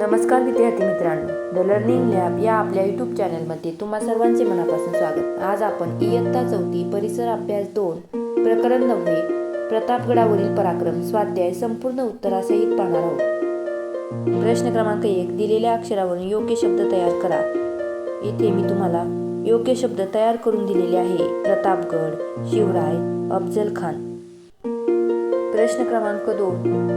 नमस्कार विद्यार्थी मित्रांनो. द लर्निंग लॅब या आपल्या यूट्यूब चॅनलमध्ये तुम्हा सर्वांचे मनापासून स्वागत. आज आपण इयत्ता चौथी परिसर अभ्यास दोन प्रकरण नववे प्रतापगडावरील पराक्रम स्वाध्याय संपूर्ण उत्तरासहित पाहणार आहोत. प्रश्न क्रमांक एक दिलेल्या अक्षरावरून योग्य शब्द तयार करा. इथे मी तुम्हाला योग्य शब्द तयार करून दिलेले आहे. प्रतापगड शिवराय अफजल खान प्रश्न क्रमांक दोन.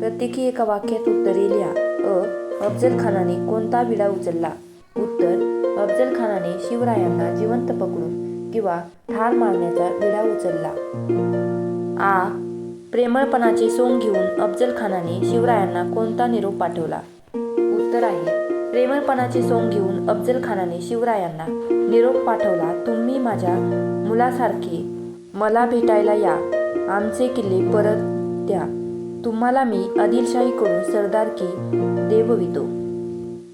प्रत्येकी एका वाक्यात उत्तरे लिहा. अ अफजल खानाने कोणता विडा उचलला? उत्तर अफजल खानाने शिवरायांना जिवंत पकडून किंवा ठार मारण्याचा विडा उचलला. आ प्रेमळपणाचे सोंग घेऊन अफजल खानाने शिवरायांना कोणता निरोप पाठवला? उत्तर आहे प्रेमळपणाचे सोंग घेऊन अफजल खानाने शिवरायांना निरोप पाठवला तुम्ही माझ्या मुलासारखे मला भेटायला या आमचे किल्ले परत द्या. तुम्हाला मी आदिलशाहीकडून सरदारकी देववितो.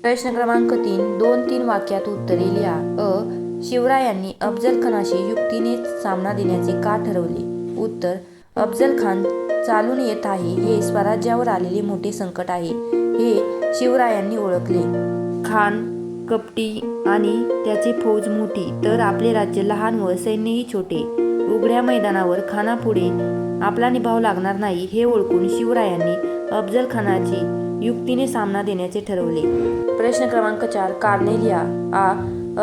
प्रश्न क्रमांक तीन दोन तीन वाक्यात उत्तरे लिहा अ. शिवरायांनी अफजल खानाशी युक्तीने सामना देण्याचे का ठरवले? उत्तर अफजल खान चालून येत आहे हे स्वराज्यावर आलेले मोठे संकट आहे हे शिवरायांनी ओळखले. खान कपटी आणि त्याची फौज मोठी तर आपले राज्य लहान व सैन्यही छोटे. उघड्या मैदानावर खानापुढे आपला निभाव लागणार नाही हे ओळखून शिवरायांनी अफजल खानाची युक्तीने सामना देण्याचे ठरवले. प्रश्न क्रमांक चार कार्नेलिया आ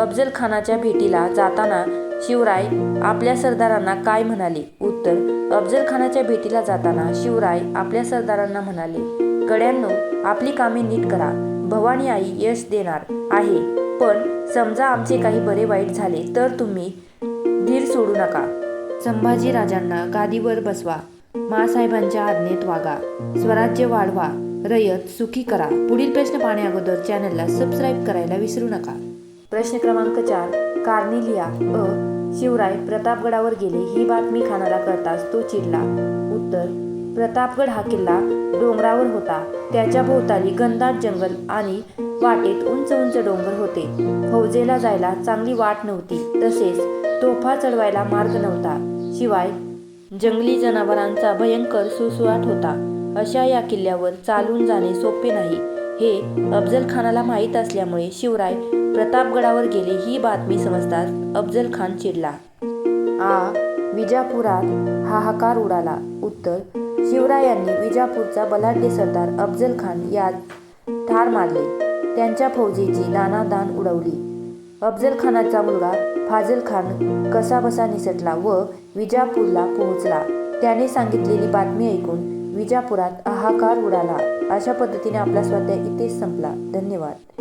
अफजल खानाच्या भेटीला जाताना शिवराय आपल्या सरदारांना काय म्हणाले? उत्तर अफजल खानाच्या भेटीला जाताना शिवराय आपल्या सरदारांना म्हणाले गड्यांनो आपली कामे नीट करा. भवानी आई यश देणार आहे. पण समजा आमचे काही बरे वाईट झाले तर तुम्ही धीर सोडू नका. संभाजी राजांना गादीवर बसवा. मासाहेबांच्या आज्ञेत वागा. स्वराज्य वाढवा. रयत सुखी करा. पुढील प्रश्न पाहण्या अगोदर चॅनलला सबस्क्राईब करायला विसरू नका. प्रश्न क्रमांक चार. कार्निलिया लिहा अ. शिवराय प्रतापगडावर गेले ही बातमी खानाला कळताच तो चिडला. उत्तर प्रतापगड हा किल्ला डोंगरावर होता. त्याच्या भोवताली घनदाट जंगल आणि वाटेत उंच उंच डोंगर होते. फौजेला जायला चांगली वाट नव्हती. तसेच तोफा चढवायला मार्ग नव्हता. शिवाय जंगली जनावरांचा भयंकर सुसुवाट होता. अशा या किल्ल्यावर चालून जाणे सोपे नाही. हे अफजल खानाला माहीत असल्यामुळे शिवराय प्रतापगडावर गेले ही बातमी समजताच अफजल खान चिडला. आ विजापुरात हाहाकार उडाला. उत्तर शिवरायांनी विजापूरचा बलाढ्य सरदार अफजल खान यात ठार मारले. त्यांच्या फौजेची नानादान उडवली. अफजल खानाचा मुलगा फाजल खान कसाबसा निसटला व विजापूरला पोहोचला. त्याने सांगितलेली बातमी ऐकून विजापुरात हाहाकार उडाला. अशा पद्धतीने आपला स्वाध्याय इथेच संपला. धन्यवाद.